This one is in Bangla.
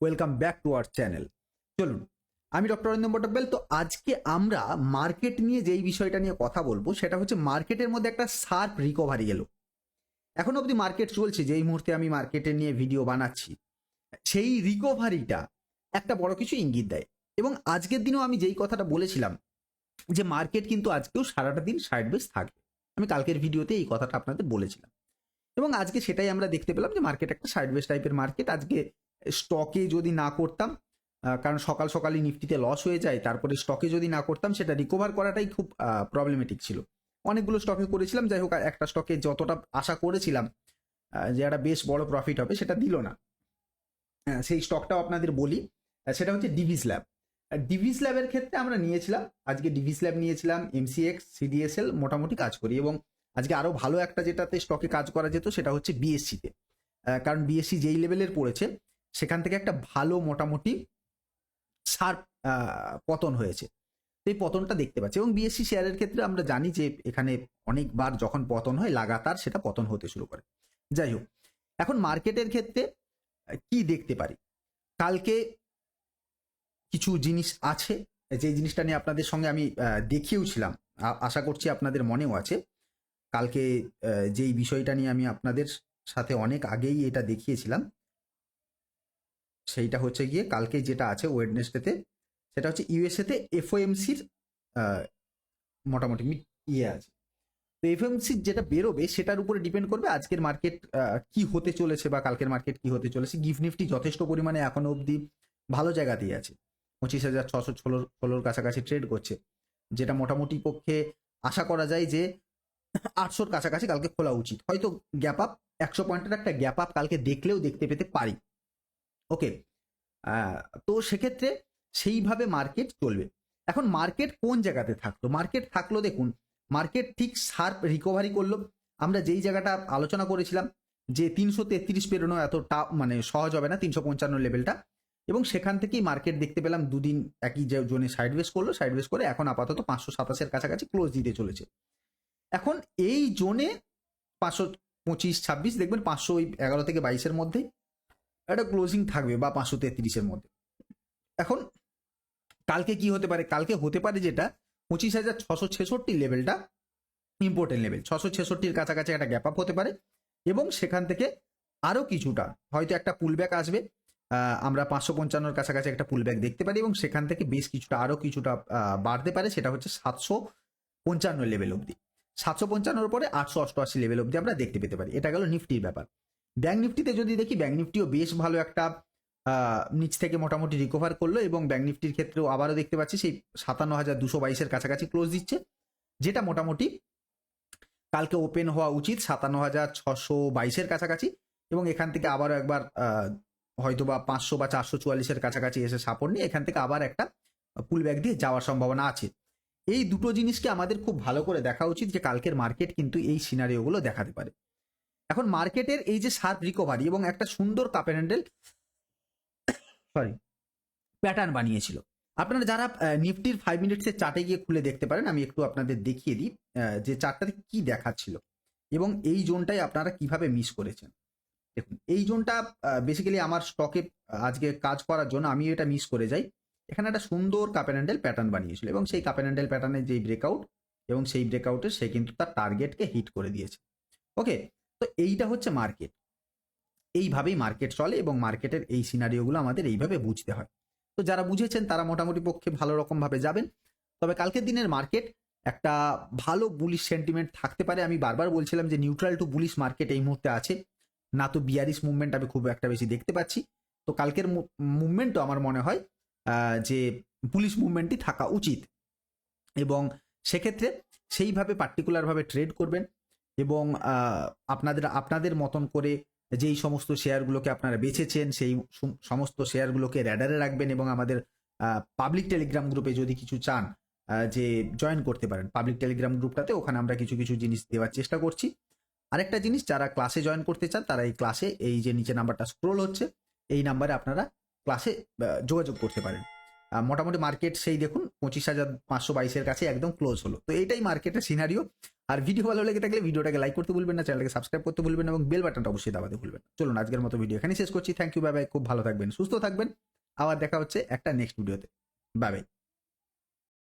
Welcome back to our channel চলুন, আমি ডক্টর অরিন্দম পট্টবেল তো আজকে আমরা মার্কেট নিয়ে যেই বিষয়টা নিয়ে কথা বলব, সেটা হচ্ছে মার্কেটের মধ্যে একটা শার্প রিকভারি এলো। এখন অবধি মার্কেট চলছে, যেই মুহূর্তে আমি মার্কেটে নিয়ে ভিডিও বানাচ্ছি, সেই রিকভারিটা একটা বড় কিছু ইঙ্গিত দেয়। এবং আজকের দিনেও আমি যেই কথাটা বলেছিলাম, যে মার্কেট কিন্তু আজকেও সারাটা দিন সাইড বেস থাকবে আমি কালকের ভিডিওতে এই কথাটা আপনাদের বলেছিলাম। এবং আজকে সেটাই আমরা দেখতে পেলাম যে মার্কেট একটা সাইড বেস টাইপের মার্কেট আজকে স্টকে যদি না করতাম কারণ সকাল সকালই নিফটিতে লস হয়ে যায়, তারপরে স্টকে যদি না করতাম, সেটা রিকভার করাটাই খুব প্রবলেমেটিক ছিল। অনেকগুলো স্টকে করেছিলাম, যাই হোক, একটা স্টকে যতটা আশা করেছিলাম যে একটা বেশ বড় প্রফিট হবে, সেটা দিল না। সেই স্টকটাও আপনাদের বলি সেটা হচ্ছে ডিভিস ল্যাব ডিভিস ল্যাবের ক্ষেত্রে আমরা নিয়েছিলাম, আজকে ডিভিস ল্যাব নিয়েছিলাম এমসিএক্স সিডিএসএল মোটামুটি কাজ করি এবং আজকে আরও ভালো একটা যেটাতে স্টকে কাজ করা যেত, সেটা হচ্ছে বিএসসিতে কারণ বিএসসি যেই লেভেলের পড়েছে সেখান থেকে একটা ভালো মোটামুটি সার পতন হয়েছে। তো এই পতনটা দেখতে পাচ্ছি এবং বিএসসি শেয়ারের ক্ষেত্রে আমরা জানি যে এখানে অনেকবার যখন পতন হয়, লাগাতার সেটা পতন হতে শুরু করে। যাই হোক, এখন মার্কেটের ক্ষেত্রে কি দেখতে পারি? কালকে কিছু জিনিস আছে, যে জিনিসটা নিয়ে আপনাদের সঙ্গে আমি দেখিয়েওছিলাম। আশা করছি আপনাদের মনেও আছে। কালকে যেই বিষয়টা নিয়ে আমি আপনাদের সাথে অনেক আগেই এটা দেখিয়েছিলাম সেইটা হচ্ছে গিয়ে কালকে যেটা আছে ওয়েডনেসডেতে সেটা হচ্ছে ইউএসএতে এফওএমসির মোটামুটি ইয়ে আছে। তো এফএমসির যেটা বেরোবে সেটার উপরে ডিপেন্ড করবে আজকের মার্কেট কি হতে চলেছে বা কালকের মার্কেট কি হতে চলেছে। গিফট নিফটি যথেষ্ট পরিমাণে এখনও অবধি ভালো জায়গাতেই আছে। পঁচিশ হাজার, ছশো ষোলো, ষোলোর কাছাকাছি ট্রেড করছে। যেটা মোটামুটি পক্ষে আশা করা যায় যে আটশোর কাছাকাছি কালকে খোলা উচিত। হয়তো গ্যাপ আপ একশো পয়েন্টের একটা গ্যাপ আপ কালকে দেখলেও দেখতে পেতে পারি। ওকে তো সেক্ষেত্রে সেইভাবে মার্কেট চলবে। এখন মার্কেট কোন জায়গাতে থাকল? মার্কেট থাকল দেখুন, মার্কেট ঠিক শার্প রিকভারি করল। আমরা যেই জায়গাটা আলোচনা করেছিলাম যে তিনশো তেত্রিশ পেরোনো এত টা- মানে সহজ হবে না, তিনশো পঞ্চান্ন লেভেলটা। এবং সেখান থেকেই মার্কেট দেখতে পেলাম দুদিন একই জোনে সাইডওয়েজ করল সাইডওয়েজ করে এখন আপাতত পাঁচশো সাতাশের কাছাকাছি ক্লোজ দিতে চলেছে। এখন এই জোনে পাঁচশো পঁচিশ ছাব্বিশ, দেখবেন পাঁচশো ওই এগারো থেকে বাইশের মধ্যে একটা ক্লোজিং থাকবে বা পাঁচশো তেত্রিশের মধ্যে। এখন কালকে কি হতে পারে? কালকে হতে পারে যেটা পঁচিশ হাজার ছশো ছেষট্টি লেভেলটা ইম্পর্টেন্ট লেভেল ছশো ছেষট্টির কাছাকাছি একটা গ্যাপ আপ হতে পারে এবং সেখান থেকে আরও কিছুটা, হয়তো একটা পুলব্যাক আসবে। আমরা পাঁচশো পঞ্চান্নর কাছাকাছি একটা পুলব্যাক দেখতে পারি এবং সেখান থেকে বেশ কিছুটা আরও কিছুটা বাড়তে পারে সেটা হচ্ছে সাতশো পঞ্চান্ন লেভেল অবধি। সাতশো পঞ্চান্নর পরে আটশো অষ্টআশি লেভেল অবধি আমরা দেখতে পেতে পারি। এটা গেল নিফটির ব্যাপার। ব্যাঙ্ক নিফটিতে যদি দেখি ব্যাঙ্ক নিফটিও বেশ ভালো একটা নিচ থেকে মোটামুটি রিকভার করল এবং ব্যাঙ্ক নিফটির ক্ষেত্রেও আবারও দেখতে পাচ্ছি, সেই সাতান্ন হাজার দুশো বাইশের কাছাকাছি ক্লোজ দিচ্ছে, যেটা মোটামুটি কালকে ওপেন হওয়া উচিত, সাতান্ন হাজার ছশো বাইশের কাছাকাছি এবং এখান থেকে আবারও একবার হয়তো বা পাঁচশো বা চারশো চুয়াল্লিশের কাছাকাছি এসে সাপোর্ট নিয়ে এখান থেকে আবার একটা পুল ব্যাগ দিয়ে যাওয়ার সম্ভাবনা আছে। এই দুটো জিনিসকে আমাদের খুব ভালো করে দেখা উচিত যে, কালকের মার্কেট কিন্তু এই সিনারিওগুলো দেখাতে পারে। এখন মার্কেটের এই যে শার্প রিকভারি এবং একটা সুন্দর কাপের হ্যান্ডেল সরি প্যাটার্ন বানিয়েছিল। আপনারা যারা নিফটির ফাইভ মিনিটসের চার্টে গিয়ে খুলে দেখতে পারেন, আমি একটু আপনাদের দেখিয়ে দিই যে চার্টটাতে কি দেখাচ্ছিল এবং এই জোনটাই আপনারা কীভাবে মিস করেছেন। দেখুন, এই জোনটা বেসিক্যালি আমার স্টকে আজকে কাজ করার জন্য আমি এটা মিস করে যাই। এখানে একটা সুন্দর কাপের হ্যান্ডেল প্যাটার্ন বানিয়েছিল এবং সেই কাপের হ্যান্ডেল প্যাটার্নের যেই ব্রেকআউট এবং সেই ব্রেকআউটে সে কিন্তু তার টার্গেটকে হিট করে দিয়েছে। ওকে তো এইটা হচ্ছে মার্কেট এইভাবেই মার্কেট চলে এবং মার্কেটের এই সিনারিওগুলো আমাদের এইভাবে বুঝতে হয়। তো যারা বুঝেছেন তারা মোটামুটি পক্ষে ভালো রকমভাবে যাবেন। তবে কালকের দিনের মার্কেট একটা ভালো বুলিশ সেন্টিমেন্ট থাকতে পারে। আমি বারবার বলছিলাম যে নিউট্রাল টু বুলিশ মার্কেট এই মুহূর্তে আছে। না তো বিয়ারিশ মুভমেন্ট আমি খুব একটা বেশি দেখতে পাচ্ছি। তো কালকের মুভমেন্টও আমার মনে হয় যে পুলিশ মুভমেন্টই থাকা উচিত। এবং সেক্ষেত্রে সেইভাবে পার্টিকুলারভাবে ট্রেড করবেন। এবং আপনাদের আপনাদের মতন করে যেই সমস্ত শেয়ারগুলোকে আপনারা বেছেছেন, সেই সমস্ত শেয়ারগুলোকে র্যাডারে রাখবেন এবং আমাদের পাবলিক টেলিগ্রাম গ্রুপে যদি কিছু চান যে জয়েন করতে পারেন, পাবলিক টেলিগ্রাম গ্রুপটাতে ওখানে আমরা কিছু কিছু জিনিস দেওয়ার চেষ্টা করছি। আরেকটা জিনিস, যারা ক্লাসে জয়েন করতে চান, তারা এই ক্লাসে এই যে নিচে নাম্বারটা স্ক্রোল হচ্ছে, এই নাম্বারে আপনারা ক্লাসে যোগাযোগ করতে পারেন। মোটামুটি মার্কেট সেই দেখুন, পঁচিশ হাজার পাঁচশো বাইশের কাছে একদম ক্লোজ হলো। তো এইটাই মার্কেটের সিনারিও। আর ভিডিও ভালো লেগে থাকলে ভিডিওটাকে লাইক করতে ভুলবেন না চ্যানেলটাকে সাবস্ক্রাইব করতে ভুলবেন এবং বেল বাটনটা অবশ্যই দাবাতে ভুলবেন। চলুন, আজকের মতো ভিডিও এখানে শেষ করছি। থ্যাংক ইউ বাই খুব ভালো থাকবেন, সুস্থ থাকবেন। আবার দেখা হচ্ছে একটা নেক্সট ভিডিওতে বাই